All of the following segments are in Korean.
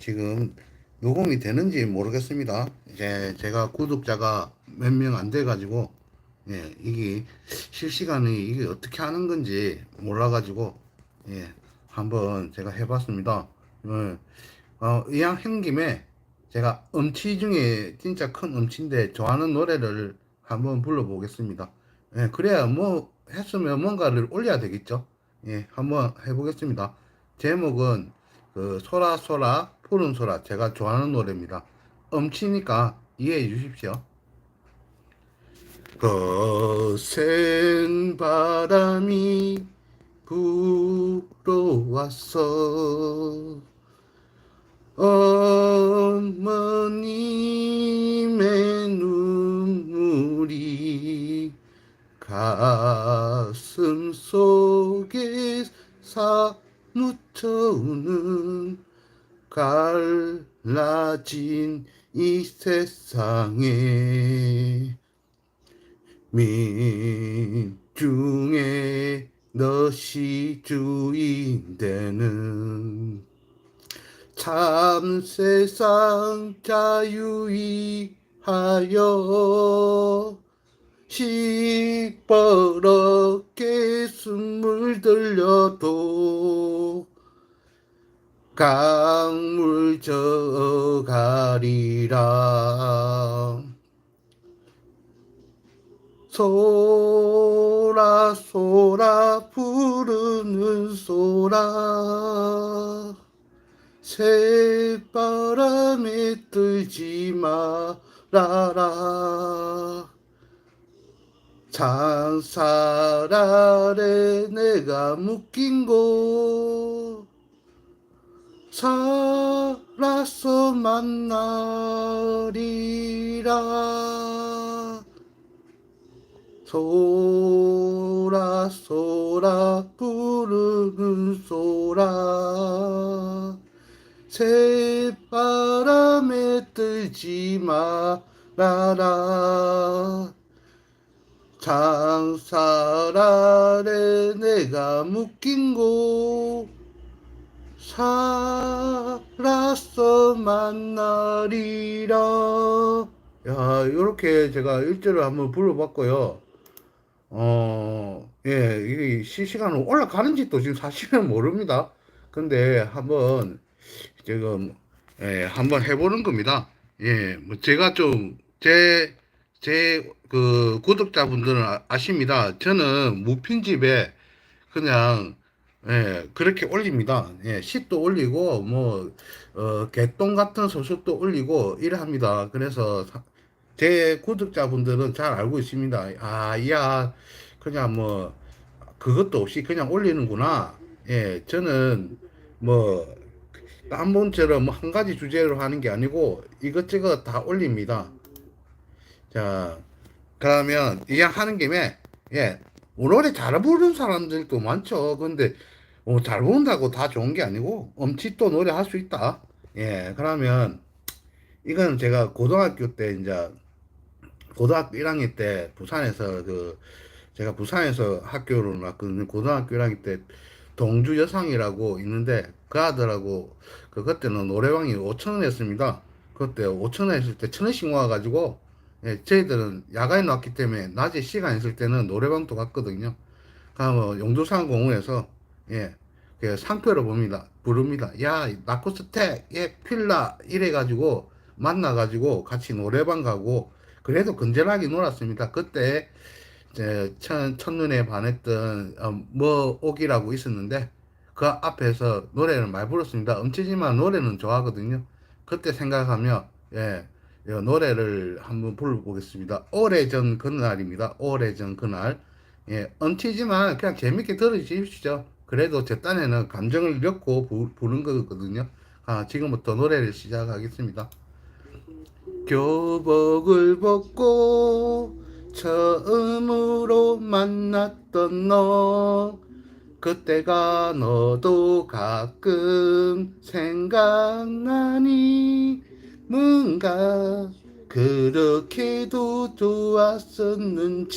지금 녹음이 되는지 모르겠습니다. 이제 제가 구독자가 몇 명 안 돼가지고 예 이게 실시간에 이게 어떻게 하는 건지 몰라가지고 예 한번 제가 해봤습니다. 예, 어, 이왕 한 김에 제가 음치 중에 진짜 큰 음치인데 좋아하는 노래를 한번 불러보겠습니다. 예, 그래야 뭐 했으면 뭔가를 올려야 되겠죠. 예, 한번 해보겠습니다. 제목은 그 소라 소라 푸른 소라 제가 좋아하는 노래입니다. 음치니까 이해해 주십시오. 거센 바람이 불어왔어 어머님의 눈물이 가슴 속에 사무 쳐오는 갈라진 이 세상에 민중의 너시 주인 되는 참 세상 자유이하여 시퍼렇게 숨을 들려도 강물 저 가리라. 소라 소라 부르는 소라. 새바람에 들지 말아라. 산살 아래 내가 묶인 곳 살아서 만나리라. 소라 소라 부르는 소라. 새바람에 들지 말아라. 장살 아래 내가 묶인 곳 살아서 만나리라 야 이렇게 제가 일절을 한번 불러봤고요 어, 예, 이게 실시간으로 올라가는지 또 지금 사실은 모릅니다. 근데 한번 지금, 예, 한번 해보는 겁니다. 예, 뭐 제가 좀, 제, 제, 그, 구독자분들은 아, 아십니다. 저는 무편집에 그냥, 예, 그렇게 올립니다. 예, 시도 올리고, 뭐, 어, 개똥 같은 소식도 올리고, 이래 합니다. 그래서, 사- 제 구독자분들은 잘 알고 있습니다. 아, 야, 그냥 뭐, 그것도 없이 그냥 올리는구나. 예, 저는 뭐, 한 번처럼 뭐한 가지 주제로 하는 게 아니고 이것저것 다 올립니다. 자, 그러면 이왕 하는 김에, 예, 노래 잘 부르는 사람들도 많죠. 근데, 어, 잘 부른다고 다 좋은 게 아니고, 또 노래 할 수 있다. 예, 그러면, 이건 제가 고등학교 때 이제 고등학교 1학년 때 부산에서 그 제가 부산에서 학교를 나왔거든요. 고등학교 1학년 때 동주 여상이라고 있는데 그 아들하고 그 그때는 노래방이 5천 원이었습니다. 그때 5천 원 했을 때 천 원씩 모아가지고 예, 저희들은 야간에 나왔기 때문에 낮에 시간 있을 때는 노래방도 갔거든요. 가면 용두산 공원에서 예, 그 상표를 봅니다. 부릅니다. 야, 나코스텍, 예, 필라 이래가지고 만나가지고 같이 노래방 가고 그래도 건전하게 놀았습니다. 그때 이제 천, 첫눈에 반했던 어, 뭐 옥이라고 있었는데 그 앞에서 노래를 많이 불렀습니다. 엄치지만 노래는 좋아하거든요. 그때 생각하며 예, 이 노래를 한번 불러보겠습니다. 오래전 그날입니다. 오래전 그날 예, 엄치지만 그냥 재밌게 들어주십시오. 그래도 제 딴에는 감정을 넣고 부, 부른 거거든요. 아, 지금부터 노래를 시작하겠습니다. 교복을 벗고 처음으로 만났던 너 그때가 너도 가끔 생각나니 뭔가 그렇게도 좋았었는지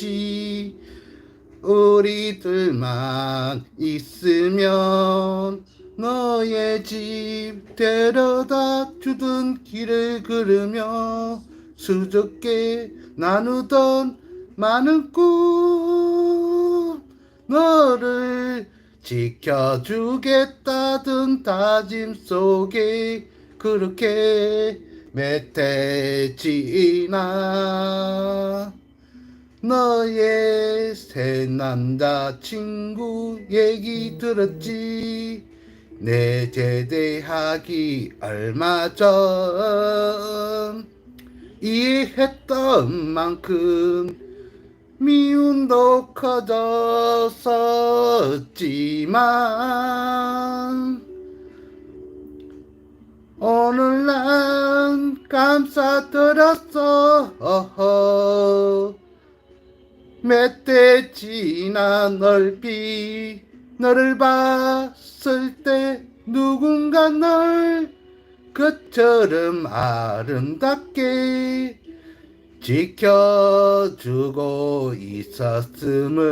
우리들만 있으면 너의 집 데려다 주던 길을 걸으며 수줍게 나누던 많은 꿈 너를 지켜주겠다던 다짐 속에 그렇게 멧돼지나 너의 새 남자친구 얘기 들었지? 내 제대하기 얼마 전 이해했던 만큼 미움도 커졌었지만 오늘 난 감싸들었어. 어허. 멧돼 지나 넓이 너를 봤을 때 누군가 널 그처럼 아름답게 지켜주고 있었음을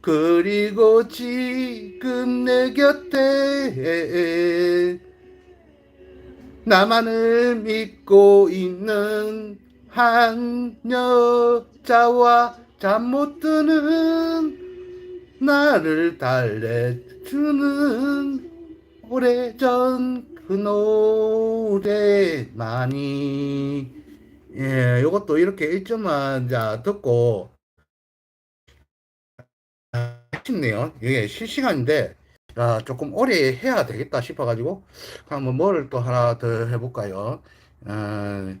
그리고 지금 내 곁에 나만을 믿고 있는 한 여자와 잠 못 드는 나를 달래주는 오래전 그 노래만이 예, 요것도 이렇게 1점만 자 듣고 싶네요. 이게 실시간인데 아, 조금 오래 해야 되겠다 싶어가지고 한번 뭐를 또 하나 더 해볼까요? 어,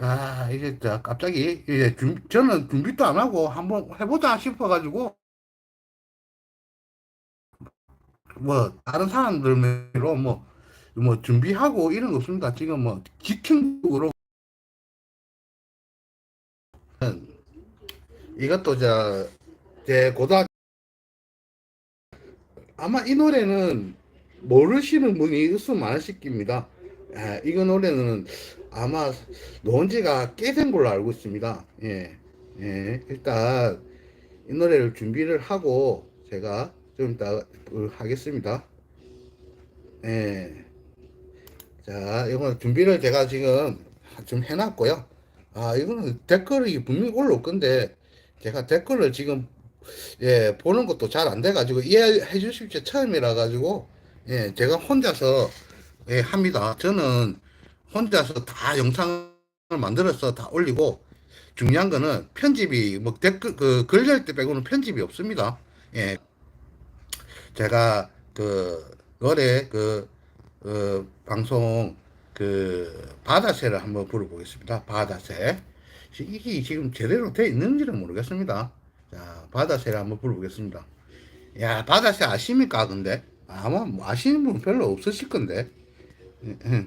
아, 진짜 갑자기 이제 준, 저는 준비도 안 하고 한번 해보자 싶어가지고 뭐 다른 사람들로 뭐, 뭐 준비하고 이런 거 없습니다. 지금 뭐 즉흥적으로 이것도 저제 고등학교 아마 이 노래는 모르시는 분이 있으면 많으실 겁니다. 아, 이거 노래는 아마 놓은 지가 꽤 된 걸로 알고 있습니다. 예, 예, 일단 이 노래를 준비를 하고 제가 좀 이따 하겠습니다. 예. 자, 이거 준비를 제가 지금 좀 해놨고요. 아, 이거는 댓글이 분명히 올라올 건데, 제가 댓글을 지금, 예, 보는 것도 잘 안 돼가지고, 이해해 주실 게 처음이라 가지고, 예, 제가 혼자서, 예, 합니다. 저는 혼자서 다 영상을 만들어서 다 올리고, 중요한 거는 편집이, 뭐, 댓글, 그, 글릴 때 빼고는 편집이 없습니다. 예. 제가, 그, 노래, 그, 어, 방송, 그, 바다새를 한번 불어보겠습니다. 바다새. 이게 지금 제대로 돼 있는지는 모르겠습니다. 자, 바다새를 한번 불어보겠습니다. 야, 바다새 아십니까, 근데? 아마 뭐 아시는 분 별로 없으실 건데. 네.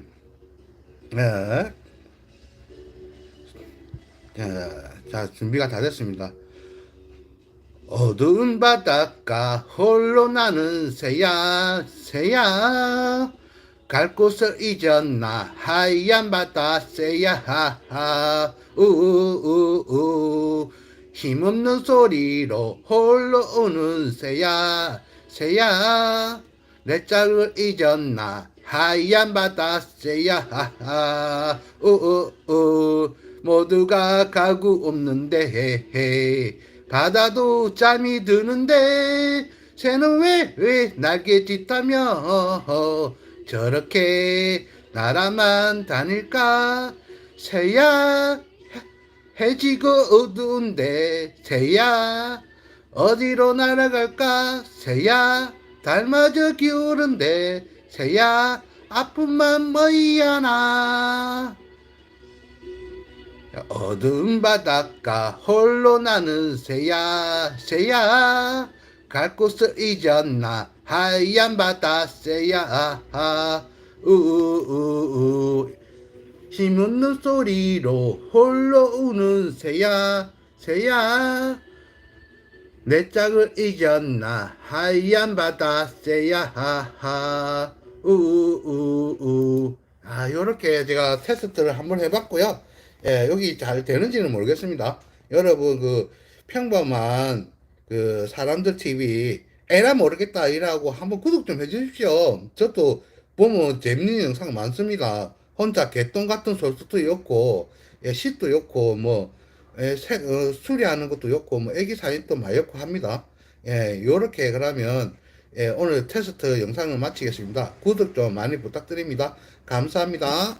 자, 자, 준비가 다 됐습니다. 어두운 바닷가 홀로 나는 새야 새야. 갈 곳을 잊었나 하얀 바다 새야. 우우우우. 힘없는 소리로 홀로 우는 새야 새야. 내 짝을 잊었나 하얀 바다 새야 하하 우우우. 모두가 가구 없는데 헤헤. 바다도 짬이 드는데 새는 왜, 왜 날개 짓다며 저렇게 나라만 다닐까? 새야 해지고 어두운데 새야. 어디로 날아갈까? 새야 달마저 기우는데 새야 아픔만 뭐이야나. 어두운 바닷가 홀로 나는 새야 새야. 갈 곳을 잊었나 하얀 바다 새야. 우우우우. 힘없는 소리로 홀로 우는 새야 새야. 내 짝을 잊었나 하얀 바다 새야 우우우우 아 요렇게 제가 테스트를 한번 해봤고요 예, 여기 잘 되는지는 모르겠습니다. 여러분, 그, 평범한, 그, 사람들 TV, 에라 모르겠다 이라고 한번 구독 좀 해주십시오. 저도 보면 재밌는 영상 많습니다. 혼자 개똥 같은 소스도 였고, 예, 시도 였고, 뭐, 예, 세- 어, 수리하는 것도 였고, 뭐, 애기 사진도 많이 였고 합니다. 예, 요렇게 그러면, 예, 오늘 테스트 영상을 마치겠습니다. 구독 좀 많이 부탁드립니다. 감사합니다.